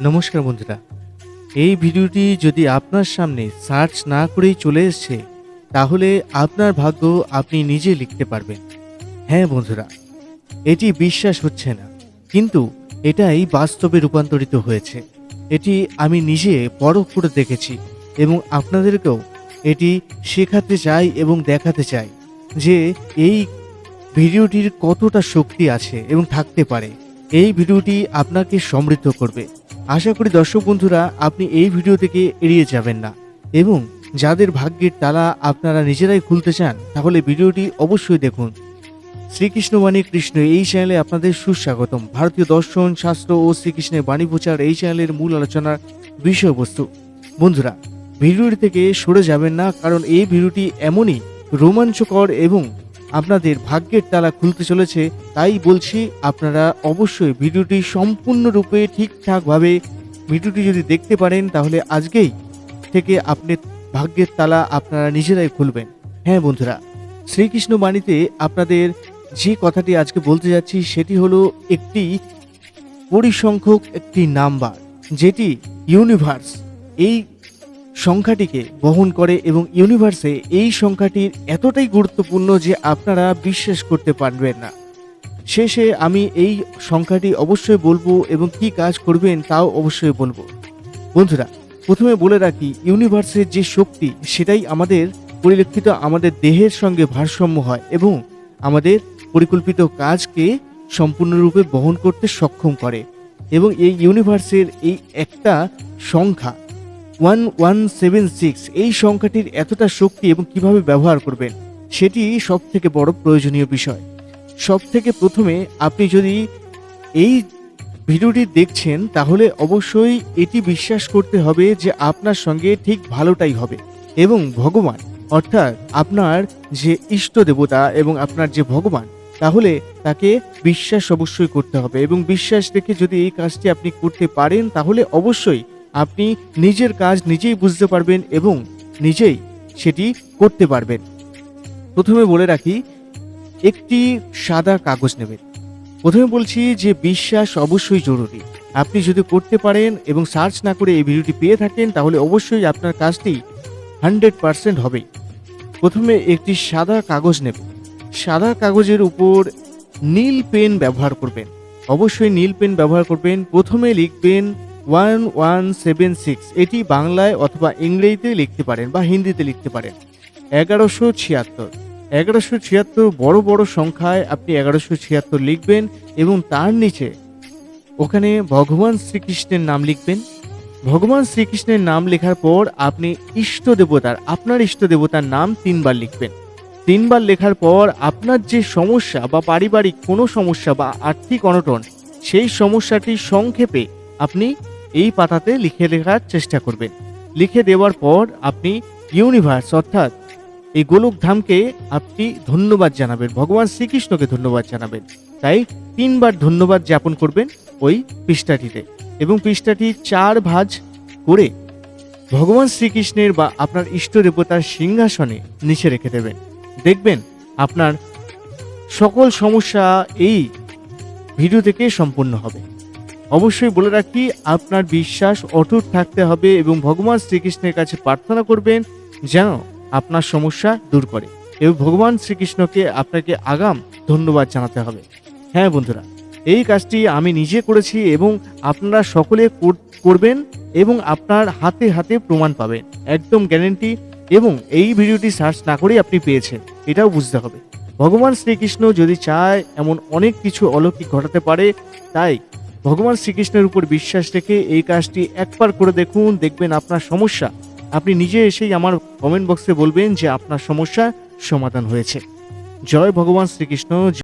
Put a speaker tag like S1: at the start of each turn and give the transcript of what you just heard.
S1: নমস্কার বন্ধুরা। এই ভিডিওটি যদি আপনার সামনে সার্চ না করেই চলে এসছে, তাহলে আপনার ভাগ্য আপনি নিজে লিখতে পারবেন। হ্যাঁ বন্ধুরা, এটি বিশ্বাস হচ্ছে না, কিন্তু এটাই বাস্তবে রূপান্তরিত হয়েছে। এটি আমি নিজে পরখ করে দেখেছি এবং আপনাদেরকেও এটি শেখাতে চাই এবং দেখাতে চাই যে এই ভিডিওটির কতটা শক্তি আছে এবং থাকতে পারে। এই ভিডিওটি আপনাকে সমৃদ্ধ করবে। আশা করি দর্শক বন্ধুরা, আপনি এই ভিডিও থেকে এড়িয়ে যাবেন না। এবং যাদের ভাগ্যের তালা আপনারা নিজেরাই খুলতে চান, তাহলে ভিডিওটি অবশ্যই দেখুন। শ্রীকৃষ্ণ বাণী কৃষ্ণ, এই চ্যানেলে আপনাদের সুস্বাগতম। ভারতীয় দর্শন, শাস্ত্র ও শ্রীকৃষ্ণের বাণী প্রচার এই চ্যানেলের মূল আলোচনার বিষয়বস্তু। বন্ধুরা, ভিডিওটি থেকে সরে যাবেন না, কারণ এই ভিডিওটি এমনই রোমাঞ্চকর এবং আপনাদের ভাগ্যের তালা খুলতে চলেছে, তাই বলছি আপনারা অবশ্যই ভিডিওটি সম্পূর্ণরূপে ঠিকঠাকভাবে ভিডিওটি যদি দেখতে পারেন, তাহলে আজকেই থেকে আপনি ভাগ্যের তালা আপনারা নিজেরাই খুলবেন। হ্যাঁ বন্ধুরা, শ্রীকৃষ্ণ বাণীতে আপনাদের যে কথাটি আজকে বলতে যাচ্ছি, সেটি হলো একটি পরিসংখ্যক একটি নাম্বার, যেটি ইউনিভার্স এই সংখ্যাটিকে বহন করে এবং ইউনিভার্সে এই সংখ্যাটির এতটাই গুরুত্বপূর্ণ যে আপনারা বিশ্বাস করতে পারবেন না। শেষে আমি এই সংখ্যাটি অবশ্যই বলব এবং কি কাজ করবেন তাও অবশ্যই বলব। বন্ধুরা, প্রথমে বলে রাখি ইউনিভার্সের যে শক্তি, সেটাই আমাদের পরিলক্ষিত আমাদের দেহের সঙ্গে ভারসাম্য হয় এবং আমাদের পরিকল্পিত কাজকে সম্পূর্ণরূপে বহন করতে সক্ষম করে। এবং এই ইউনিভার্সের এই একটা সংখ্যা ওয়ান ওয়ান সেভেন সিক্স, এই সংখ্যাটির এতটা শক্তি এবং কীভাবে ব্যবহার করবেন, সেটি সব থেকে বড় প্রয়োজনীয় বিষয়। সব থেকে প্রথমে আপনি যদি এই ভিডিওটি দেখছেন, তাহলে অবশ্যই এটি বিশ্বাস করতে হবে যে আপনার সঙ্গে ঠিক ভালোটাই হবে এবং ভগবান, অর্থাৎ আপনার যে ইষ্ট দেবতা এবং আপনার যে ভগবান, তাহলে তাকে বিশ্বাস অবশ্যই করতে হবে এবং বিশ্বাস রেখে যদি এই কাজটি আপনি করতে পারেন, তাহলে অবশ্যই আপনি নিজের কাজ নিজেই বুঝতে পারবেন এবং নিজেই সেটি করতে পারবেন। প্রথমে বলে রাখি, একটি সাদা কাগজ নেবেন। প্রথমে বলছি যে বিশ্বাস অবশ্যই জরুরি। আপনি যদি করতে পারেন এবং সার্চ না করে এই ভিডিওটি পেয়ে থাকেন, তাহলে অবশ্যই আপনার কাজটি হান্ড্রেড পারসেন্ট হবে প্রথমে একটি সাদা কাগজ নেবেন সাদা কাগজের উপর নীল পেন ব্যবহার করবেন। অবশ্যই নীল পেন ব্যবহার করবেন। প্রথমে লিখবেন ওয়ান ওয়ান সেভেন সিক্স এটি বাংলায় অথবা ইংরেজিতে লিখতে পারেন বা হিন্দিতে লিখতে পারেন। এগারোশো ছিয়াত্তর। এগারোশো ছিয়াত্তর বড় বড় সংখ্যায় আপনি এগারোশো ছিয়াত্তর লিখবেন এবং তার নিচে ওখানে ভগবান শ্রীকৃষ্ণের নাম লিখবেন। ভগবান শ্রীকৃষ্ণের নাম লেখার পর আপনি ইষ্ট দেবতার, আপনার ইষ্ট দেবতার নাম তিনবার লিখবেন। তিনবার লেখার পর আপনার যে সমস্যা বা পারিবারিক কোনো সমস্যা বা আর্থিক অনটন, সেই সমস্যাটি সংক্ষেপে আপনি এই পাতাতে লিখে লেখার চেষ্টা করবেন লিখে দেওয়ার পর আপনি ইউনিভার্স অর্থাৎ এই গোলক ধামকে আপনি ধন্যবাদ জানাবেন। ভগবান শ্রীকৃষ্ণকে ধন্যবাদ জানাবেন। তাই তিনবার ধন্যবাদ জ্ঞাপন করবেন ওই পৃষ্ঠাটিতে এবং পৃষ্ঠাটি চার ভাঁজ করে ভগবান শ্রীকৃষ্ণের বা আপনার ইষ্ট দেবতার সিংহাসনে নিচে রেখে দেবেন। দেখবেন আপনার সকল সমস্যা এই ভিডিও থেকে সম্পূর্ণ হবে। অবশ্যই বলে রাখি, আপনার বিশ্বাস অটুট থাকতে হবে এবং ভগবান শ্রীকৃষ্ণের কাছে প্রার্থনা করবেন যেন আপনার সমস্যা দূর করে এবং ভগবান শ্রীকৃষ্ণকে আপনাকে আগাম ধন্যবাদ জানাতে হবে। হ্যাঁ বন্ধুরা, এই কাজটি আমি নিজে করেছি এবং আপনারা সকলে করবেন এবং আপনার হাতে হাতে প্রমাণ পাবেন। একদম গ্যারেন্টি এবং এই ভিডিওটি সার্চ না করেই আপনি পেয়েছেন, এটাও বুঝতে হবে। ভগবান শ্রীকৃষ্ণ যদি চায় এমন অনেক কিছু অলৌকিক ঘটাতে পারে, তাই ভগবান শ্রীকৃষ্ণের উপর বিশ্বাস রেখে এই কাজটি একবার করে দেখুন, দেখবেন আপনার সমস্যা। আপনি নিজে এসেই আমার কমেন্ট বক্সে বলবেন যে আপনার সমস্যা সমাধান হয়েছে। জয় ভগবান শ্রীকৃষ্ণ